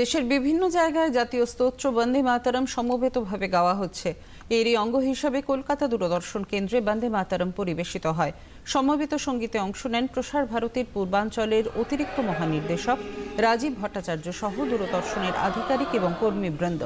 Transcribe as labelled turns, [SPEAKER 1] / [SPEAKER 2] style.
[SPEAKER 1] দেশের বিভিন্ন জায়গায় জাতীয় স্তোত্র বন্দে মাতারম সমবেতভাবে গাওয়া হচ্ছে। এরই অঙ্গ হিসাবে কলকাতা দূরদর্শন কেন্দ্রে বন্দে মাতারম পরিবেশিত হয়। সমবেত সঙ্গীতে অংশ নেন প্রসার ভারতীর পূর্বাঞ্চলের অতিরিক্ত মহানির্দেশক রাজীব ভট্টাচার্য সহ দূরদর্শনের আধিকারিক এবং কর্মীবৃন্দ